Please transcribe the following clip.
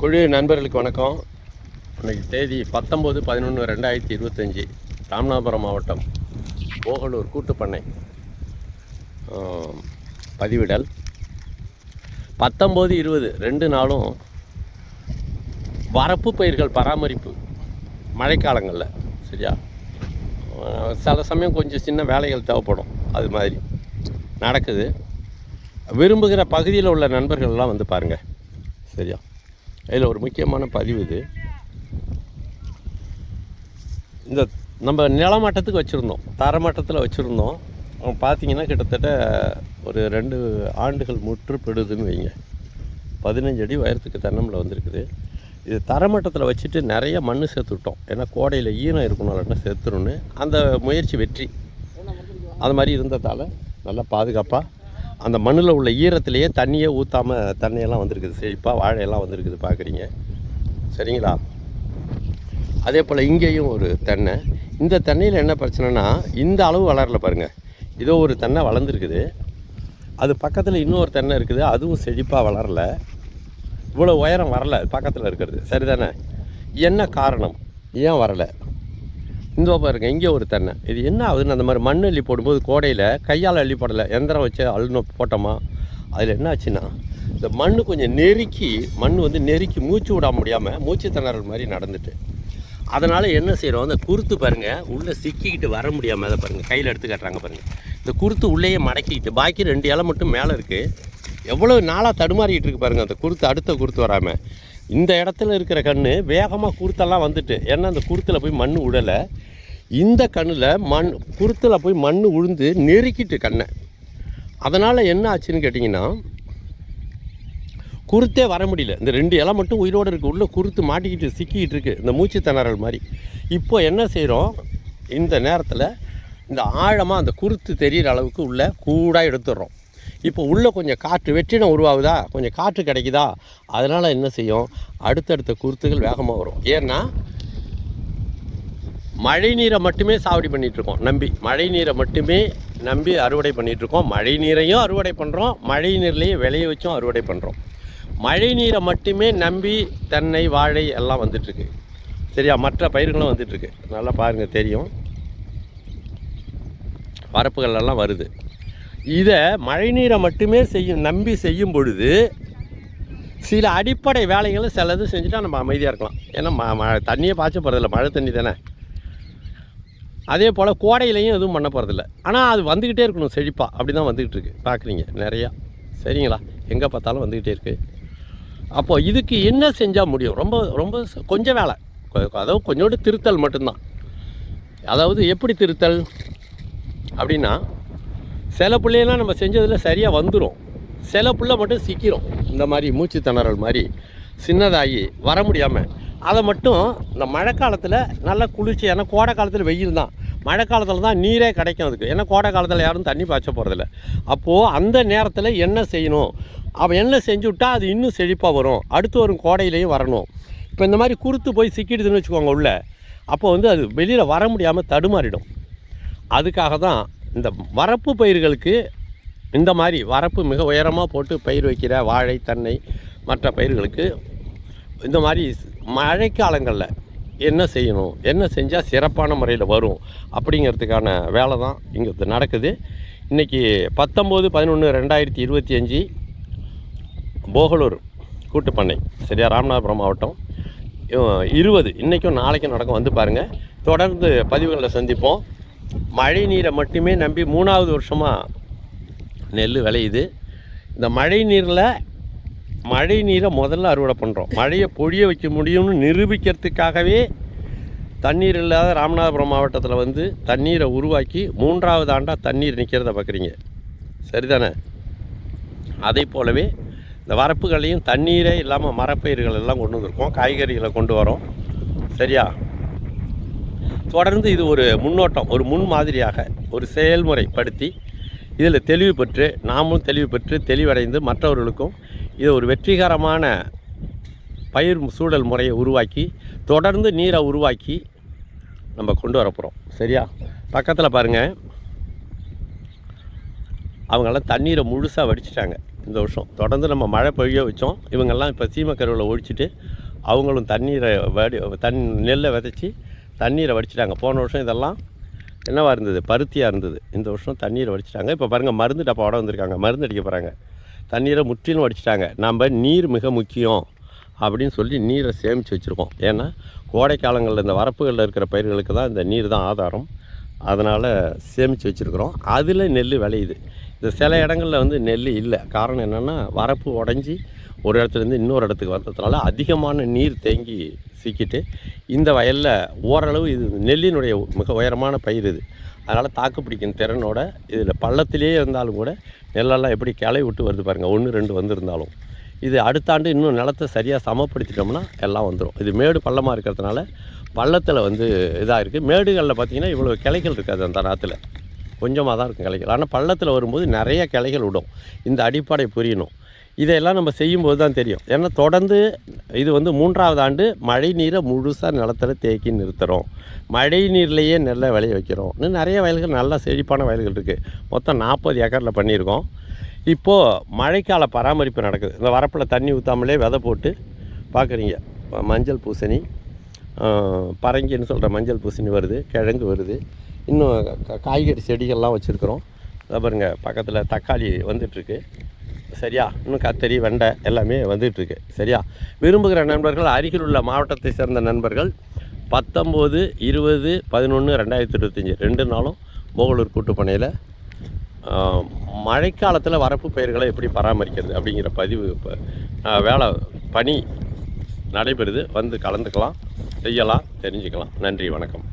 குழு நண்பர்களுக்கு வணக்கம். இன்னைக்கு தேதி பத்தொம்போது பதினொன்று ரெண்டாயிரத்தி இருபத்தஞ்சி ராமநாதபுரம் மாவட்டம் போகலூர் கூட்டுப்பண்ணை பதிவிடல். பத்தொம்போது இருபது ரெண்டு நாளும் வரப்பு பயிர்கள் பராமரிப்பு மழைக்காலங்களில் சரியா? சில சமயம் கொஞ்சம் சின்ன வேலைகள் தேவைப்படும் அது மாதிரி நடக்குது. விரும்புகிற பகுதியில் உள்ள நண்பர்கள்லாம் வந்து பாருங்கள் சரியா? இதில் ஒரு முக்கியமான பதிவு இது. இந்த நம்ம நிலமட்டத்துக்கு வச்சுருந்தோம். தரமட்டத்தில் வச்சுருந்தோம். பார்த்தீங்கன்னா கிட்டத்தட்ட ஒரு ரெண்டு ஆண்டுகள் முற்றுப்படுதுன்னு வைங்க. பதினஞ்சு அடி உயரத்துக்கு தென்னம்பில் வந்திருக்குது. இது தரமட்டத்தில் வச்சுட்டு நிறைய மண் சேர்த்துட்டோம் ஏன்னா கோடையில் ஈரம் இருக்கணும் இல்லைன்னா செத்துருன்னு அந்த முயற்சி வெற்றி. அது மாதிரி இருந்ததால் நல்லா பாதுகாப்பாக அந்த மண்ணில் உள்ள ஈரத்திலேயே தண்ணியே ஊற்றாமல் தண்ணியெல்லாம் வந்திருக்குது. செழிப்பாக வாழையெல்லாம் வந்திருக்குது பார்க்குறீங்க சரிங்களா? அதே போல் இங்கேயும் ஒரு தென்னை. இந்த தென்னையில் என்ன பிரச்சனைனா இந்த அளவு வளரல பாருங்கள் இதோ ஒரு தென்னை வளர்ந்துருக்குது. அது பக்கத்தில் இன்னொரு தென்னை இருக்குது. அதுவும் செழிப்பாக வளரல. இவ்வளோ உயரம் வரல. பக்கத்தில் இருக்கிறது. சரிதானே? என்ன காரணம்? ஏன் வரலை? இந்த பாருங்க இங்கே ஒரு தென்னை. இது என்ன ஆகுதுன்னு அந்த மாதிரி மண் அள்ளி போடும்போது கோடையில் கையால் அள்ளி போடலை எந்திரம் வச்சு அள்ளின போட்டோமா? அதில் என்ன ஆச்சுன்னா இந்த மண் கொஞ்சம் நெருக்கி மண் வந்து நெருக்கி மூச்சு விட முடியாமல் மூச்சு திணறல் மாதிரி நடந்துட்டு. அதனால் என்ன செய்கிறோம் அந்த குருத்து பாருங்கள் உள்ளே சிக்கிக்கிட்டு வர முடியாமல் அதை பாருங்கள் கையில் எடுத்து காட்டுறாங்க பாருங்கள் இந்த குருத்து உள்ளேயே மடக்கிக்கிட்டு பாக்கி ரெண்டு இலை மட்டும் மேலே இருக்குது எவ்வளோ நாளாக தடுமாறிக்கிட்டு இருக்கு பாருங்கள் அந்த குருத்து அடுத்த குருத்து வராமல் இந்த இடத்துல இருக்கிற கண் வேகமாக குருத்தெல்லாம் வந்துட்டு. ஏன்னா அந்த குருத்தில் போய் மண் விடலை இந்த கண்ணில் மண் குருத்தில் போய் மண் உழுந்து நெருக்கிட்டு கண்ணை. அதனால் என்ன ஆச்சுன்னு கேட்டிங்கன்னா குருத்தே வர முடியல. இந்த ரெண்டு இலை மட்டும் உயிரோடு இருக்குது உள்ளே குருத்து மாட்டிக்கிட்டு சிக்கிக்கிட்டு இருக்குது இந்த மூச்சு திணறல் மாதிரி. இப்போ என்ன செய்கிறோம் இந்த நேரத்தில் இந்த ஆழமாக அந்த குருத்து தெரிகிற அளவுக்கு உள்ள கூடாக எடுத்துடுறோம். இப்போ உள்ளே கொஞ்சம் காற்று வெற்றிடம் உருவாகுதா? கொஞ்சம் காற்று கிடைக்குதா? அதனால் என்ன செய்யும்? அடுத்தடுத்த குருத்துகள் வேகமாக வரும். ஏன்னா மழை நீரை மட்டுமே சாவடி பண்ணிகிட்ருக்கோம் நம்பி. மழை நீரை மட்டுமே நம்பி அறுவடை பண்ணிகிட்ருக்கோம் இருக்கோம் மழை நீரையும் அறுவடை பண்ணுறோம் மழை நீர்லேயே விளைய வச்சும் அறுவடை பண்ணுறோம் மழை நீரை மட்டுமே நம்பி தென்னை வாழை எல்லாம் வந்துட்டுருக்கு. சரியா? மற்ற பயிர்களும் வந்துட்டுருக்கு. நல்லா பாருங்கள் தெரியும். வரப்புகள் எல்லாம் வருது. இதை மழைநீரை மட்டுமே செய்யும் நம்பி செய்யும் பொழுது சில அடிப்படை வேலைகளை சிலது செஞ்சுட்டா நம்ம அமைதியாக இருக்கலாம். ஏன்னா ம ம தண்ணியே பாய்ச்ச போகிறதில்ல மழை தண்ணி தானே. அதே போல் கோடையிலையும் எதுவும் பண்ண போகிறதில்ல ஆனால் அது வந்துக்கிட்டே இருக்கணும் செழிப்பாக அப்படி தான் வந்துக்கிட்டு இருக்கு. பார்க்குறீங்க நிறையா. சரிங்களா? எங்கே பார்த்தாலும் வந்துக்கிட்டே இருக்குது அப்போது இதுக்கு என்ன செஞ்சால் முடியும்? ரொம்ப ரொம்ப கொஞ்சம் வேலை. அதாவது கொஞ்சோண்டு திருத்தல் மட்டும்தான். அதாவது எப்படி திருத்தல்? அப்படின்னா சில பிள்ளையெல்லாம் நம்ம செஞ்சதில் சரியாக வந்துடும் சில பிள்ளை மட்டும் சிக்கிறோம் இந்த மாதிரி மூச்சு திணறல் மாதிரி சின்னதாகி வர முடியாமல் அதை மட்டும் இந்த மழை காலத்தில் நல்லா குளிர்ச்சி ஏன்னா கோடை காலத்தில் வெயில் தான். மழை காலத்தில் தான் நீரே கிடைக்கும் அதுக்கு. ஏன்னா கோடை காலத்தில் யாரும் தண்ணி பாய்ச்ச போகிறதில்ல அப்போது அந்த நேரத்தில் என்ன செய்யணும்? அவன் என்ன செஞ்சு விட்டா அது இன்னும் செழிப்பாக வரும். அடுத்து வரும் கோடையிலையும் வரணும். இப்போ இந்த மாதிரி குறுத்து போய் சிக்கிடுதுன்னு வச்சுக்கோங்க உள்ளே. அப்போ வந்து அது வெளியில் வர முடியாமல் தடுமாறிடும். அதுக்காக தான் இந்த வரப்பு பயிர்களுக்கு இந்த மாதிரி வரப்பு மிக உயரமாக போட்டு பயிர் வைக்கிற வாழை தென்னை மற்ற பயிர்களுக்கு இந்த மாதிரி மழைக்காலங்களில் என்ன செய்யணும்? என்ன செஞ்சால் சிறப்பான முறையில் வரும்? அப்படிங்கிறதுக்கான வேலை தான் இங்கே நடக்குது. இன்றைக்கி பத்தொம்போது பதினொன்று ரெண்டாயிரத்தி இருபத்தி அஞ்சு போகலூர் கூட்டுப்பண்ணை சரியா? ராமநாதபுரம் மாவட்டம். இருபது. இன்றைக்கும் நாளைக்கும் நடக்கும். வந்து பாருங்கள் தொடர்ந்து பதிவுகளில் சந்திப்போம். மழை நீரை மட்டுமே நம்பி மூணாவது வருஷமாக நெல் விளையுது. இந்த மழை நீரில் மழை நீரை முதல்ல அறுவடை பண்ணுறோம் மழையை பொழிய வைக்க முடியும்னு நிரூபிக்கிறதுக்காகவே தண்ணீர் இல்லாத ராமநாதபுரம் மாவட்டத்தில் வந்து தண்ணீரை உருவாக்கி மூன்றாவது ஆண்டாக தண்ணீர் நிற்கிறத பார்க்குறீங்க சரிதானே? அதே போலவே இந்த வரப்புகளையும் தண்ணீரே இல்லாமல் மரப்பயிர்கள் எல்லாம் கொண்டு வந்திருக்கோம். காய்கறிகளை கொண்டு வரோம். சரியா? தொடர்ந்து இது ஒரு முன்னோட்டம் ஒரு முன் மாதிரியாக ஒரு செயல்முறைப்படுத்தி இதில் தெளிவு பெற்று நாமும் தெளிவு பெற்று தெளிவடைந்து மற்றவர்களுக்கும் இது ஒரு வெற்றிகரமான பயிர் சூழல் முறையை உருவாக்கி தொடர்ந்து நீரை உருவாக்கி நம்ம கொண்டு வரப்போகிறோம் சரியா? பக்கத்தில் பாருங்கள் அவங்கெல்லாம் தண்ணீரை முழுசாக வடிச்சிட்டாங்க இந்த வருஷம். தொடர்ந்து நம்ம மழை பெய்ய வச்சோம். இவங்கெல்லாம் இப்போ சீமக்கருவில் ஒழிச்சிட்டு அவங்களும் தண்ணீரை வடி தண் நெல்லை விதைச்சி தண்ணீரை வடிச்சிட்டாங்க. போன வருஷம் இதெல்லாம் என்னவாக இருந்தது? பருத்தியாக இருந்தது. இந்த வருஷம் தண்ணீரை வடிச்சிட்டாங்க. இப்போ பாருங்கள் மருந்து டப்பாவோட வந்திருக்காங்க. மருந்து அடிக்க போகிறாங்க தண்ணீரை முற்றிலும் வடிச்சிட்டாங்க. நம்ம நீர் மிக முக்கியம் அப்படின்னு சொல்லி நீரை சேமித்து வச்சுருக்கோம். ஏன்னா கோடை காலங்களில் இந்த வரப்புகளில் இருக்கிற பயிர்களுக்கு தான் இந்த நீர் தான் ஆதாரம். அதனால் சேமித்து வச்சுருக்குறோம். அதில் நெல் விளையுது. இந்த சில இடங்களில் வந்து நெல் இல்லை. காரணம் என்னென்னா வரப்பு உடஞ்சி ஒரு இடத்துலேருந்து இன்னொரு இடத்துக்கு வந்ததுனால அதிகமான நீர் தேங்கி சிக்கிட்டு இந்த வயலில் ஓரளவு இது நெல்லினுடைய மிக உயரமான பயிர் இது. அதனால் தாக்கு பிடிக்கும் திறனோட இதில் பள்ளத்திலே இருந்தாலும் கூட நெல்லெல்லாம் எப்படி கிளை விட்டு வருது பாருங்கள் ஒன்று ரெண்டு வந்திருந்தாலும். இது அடுத்த ஆண்டு இன்னும் நிலத்தை சரியாக சமப்படுத்திட்டோம்னா எல்லாம் வந்துடும் இது மேடு பள்ளமாக இருக்கிறதுனால பள்ளத்தில் வந்து இதாக இருக்குது மேடுகளில் பார்த்தீங்கன்னா இவ்வளோ கிளைகள் இருக்காது அந்த நாற்றுல கொஞ்சமாக தான் இருக்கும் கிளைகள். ஆனால் பள்ளத்தில் வரும்போது நிறைய கிளைகள் விடும். இந்த அடிப்படை புரியணும். இதையெல்லாம் நம்ம செய்யும்போது தான் தெரியும். ஏன்னா தொடர்ந்து இது வந்து மூன்றாவது ஆண்டு மழை நீரை முழுசாக நிலத்தில் தேக்கி நிறுத்துகிறோம் மழை நீர்லேயே நெல்லை விளைய வைக்கிறோம். இன்னும் நிறைய வயல்கள் நல்லா செழிப்பான வயல்கள் இருக்குது மொத்தம் நாற்பது ஏக்கரில் பண்ணியிருக்கோம். இப்போது மழைக்கால பராமரிப்பு நடக்குது. இந்த வரப்பில் தண்ணி ஊற்றாமலே விதை போட்டு பார்க்குறீங்க மஞ்சள் பூசணி பரங்கின்னு சொல்கிற மஞ்சள் பூசணி வருது கிழங்கு வருது. இன்னும் காய்கறி செடிகள்லாம் வச்சுருக்குறோம். அதை பாருங்க பக்கத்தில் தக்காளி வந்துட்டுருக்கு. சரியா? இன்னும் கத்தரி வெண்டை எல்லாமே வந்துகிட்ருக்கு. சரியா? விரும்புகிற நண்பர்கள் அருகில் உள்ள மாவட்டத்தை சேர்ந்த நண்பர்கள் பத்தொம்போது இருபது பதினொன்று ரெண்டாயிரத்தி இருபத்தஞ்சி. ரெண்டு நாளும் மோகலூர் கூட்டுப்பணையில் மழைக்காலத்தில் வரப்பு பயிர்களை எப்படி பராமரிக்கிறது அப்படிங்கிற பதிவு இப்போ வேலை பணி நடைபெறுது. வந்து கலந்துக்கலாம் செய்யலாம் தெரிஞ்சுக்கலாம். நன்றி வணக்கம்.